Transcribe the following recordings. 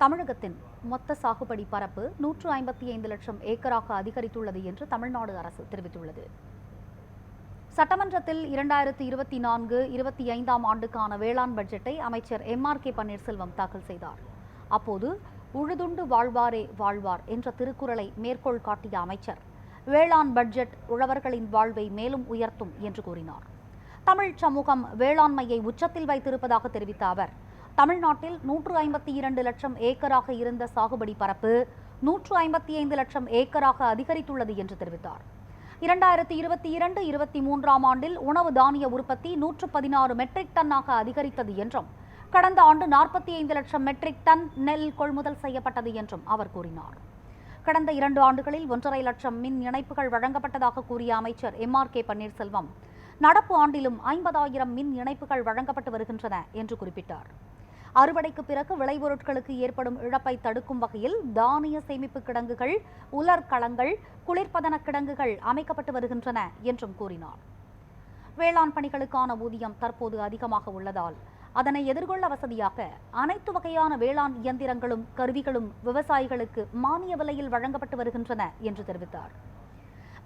தமிழகத்தின் மொத்த சாகுபடி பரப்பு நூற்று ஐம்பத்தி ஐந்து லட்சம் ஏக்கராக அதிகரித்துள்ளது என்று தமிழ்நாடு அரசு தெரிவித்துள்ளது. சட்டமன்றத்தில் இரண்டாயிரத்து இருபத்தி நான்கு இருபத்தி ஐந்தாம் ஆண்டுக்கான வேளாண் பட்ஜெட்டை அமைச்சர் எம் ஆர் கே பன்னீர்செல்வம் தாக்கல் செய்தார். அப்போது உழுதுண்டு வாழ்வாரே வாழ்வார் என்ற திருக்குறளை மேற்கோள் காட்டிய அமைச்சர் வேளாண் பட்ஜெட் உழவர்களின் வாழ்வை மேலும் உயர்த்தும் என்று கூறினார். தமிழ் சமூகம் வேளாண்மையை உச்சத்தில் வைத்திருப்பதாக தெரிவித்த அவர் தமிழ்நாட்டில் நூற்று ஐம்பத்தி இரண்டு லட்சம் ஏக்கராக இருந்த சாகுபடி பரப்பு நூற்று ஐம்பத்தி ஐந்து லட்சம் ஏக்கராக அதிகரித்துள்ளது என்று தெரிவித்தார். இரண்டாயிரத்தி இருபத்தி இரண்டு இருபத்தி மூன்றாம் ஆண்டில் உணவு தானிய உற்பத்தி நூற்று பதினாறு மெட்ரிக் டன்னாக அதிகரித்தது என்றும் கடந்த ஆண்டு நாற்பத்தி ஐந்து லட்சம் மெட்ரிக் டன் நெல் கொள்முதல் செய்யப்பட்டது என்றும் அவர் கூறினார். கடந்த இரண்டு ஆண்டுகளில் ஒன்றரை லட்சம் மின் இணைப்புகள் வழங்கப்பட்டதாக கூறிய அமைச்சர் எம் ஆர் கே பன்னீர்செல்வம் நடப்பு ஆண்டிலும் ஐம்பதாயிரம் மின் இணைப்புகள் வழங்கப்பட்டு வருகின்றன என்று குறிப்பிட்டார். அறுவடைக்கு பிறகு விளைபொருட்களுக்கு ஏற்படும் இழப்பை தடுக்கும் வகையில் தானிய சேமிப்பு கிடங்குகள் உலர் களங்கள் குளிர்பதன கிடங்குகள் அமைக்கப்பட்டு வருகின்றன என்றும் கூறினார். வேளாண் பணிகளுக்கான ஊதியம் தற்போது அதிகமாக உள்ளதால் அதனை எதிர்கொள்ள வசதியாக அனைத்து வகையான வேளாண் இயந்திரங்களும் கருவிகளும் விவசாயிகளுக்கு மானிய விலையில் வழங்கப்பட்டு வருகின்றன என்று தெரிவித்தார்.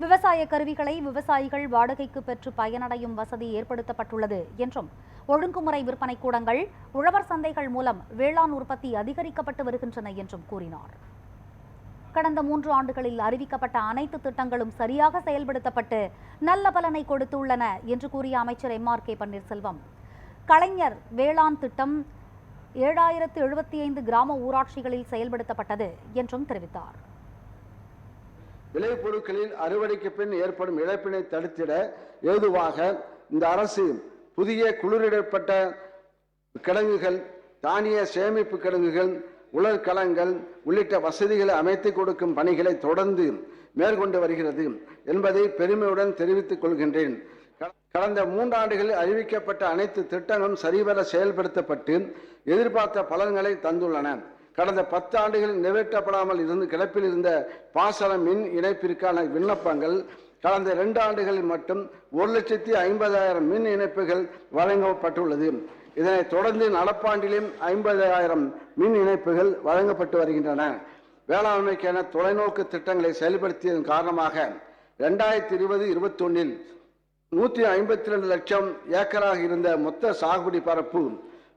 விவசாய கருவிகளை விவசாயிகள் வாடகைக்கு பெற்று பயனடையும் வசதி ஏற்படுத்தப்பட்டுள்ளது என்றும் ஒழுங்குமுறை விற்பனை கூடங்கள் உழவர் சந்தைகள் மூலம் வேளாண் உற்பத்தி அதிகரிக்கப்பட்டு வருகின்றன என்றும் கூறினார். கடந்த மூன்று ஆண்டுகளில் அறிவிக்கப்பட்ட அனைத்து திட்டங்களும் சரியாக செயல்படுத்தப்பட்டு நல்ல பலனை கொடுத்துள்ளன என்று கூறிய அமைச்சர் M. R. K. Panneerselvam. Kalaignar வேளாண் திட்டம் ஏழாயிரத்து எழுபத்தி ஐந்து கிராம ஊராட்சிகளில் செயல்படுத்தப்பட்டது என்றும் தெரிவித்தார். விளைபொருட்களில் அறுவடைக்கு பின் ஏற்படும் இழப்பினை தடுத்திட ஏதுவாக இந்த அரசு புதிய குளிரிடப்பட்ட கிடங்குகள் தானிய சேமிப்பு கிடங்குகள் உலர்களங்கள் உள்ளிட்ட வசதிகளை அமைத்து கொடுக்கும் பணிகளை தொடர்ந்து மேற்கொண்டு வருகிறது என்பதை பெருமையுடன் தெரிவித்துக் கொள்கின்றேன். க- கடந்த மூன்றாண்டுகளில் அறிவிக்கப்பட்ட அனைத்து திட்டங்களும் சரிவர செயல்படுத்தப்பட்டு எதிர்பார்த்த பலன்களை தந்துள்ளன. கடந்த பத்து ஆண்டுகளில் நிறைவேற்றப்படாமல் இருந்து கிடப்பில் இருந்த பாசன மின் இணைப்பிற்கான விண்ணப்பங்கள் கடந்த இரண்டு ஆண்டுகளில் மட்டும் ஒரு லட்சத்தி ஐம்பதாயிரம் மின் இணைப்புகள் வழங்கப்பட்டுள்ளது. இதனைத் தொடர்ந்து நடப்பாண்டிலும் ஐம்பதாயிரம் மின் இணைப்புகள் வழங்கப்பட்டு வருகின்றன. வேளாண்மைக்கான தொலைநோக்கு திட்டங்களை செயல்படுத்தியதன் காரணமாக ரெண்டாயிரத்தி இருபது இருபத்தொன்னில் நூற்றி ஐம்பத்தி ரெண்டு லட்சம் ஏக்கராக இருந்த மொத்த சாகுபடி பரப்பு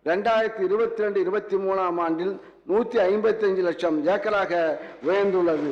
ரெண்டாயிரத்தி இருபத்தி ரெண்டு இருபத்தி மூணாம் ஆண்டில் நூற்றி ஐம்பத்தி லட்சம் ஏக்கராக உயர்ந்துள்ளது.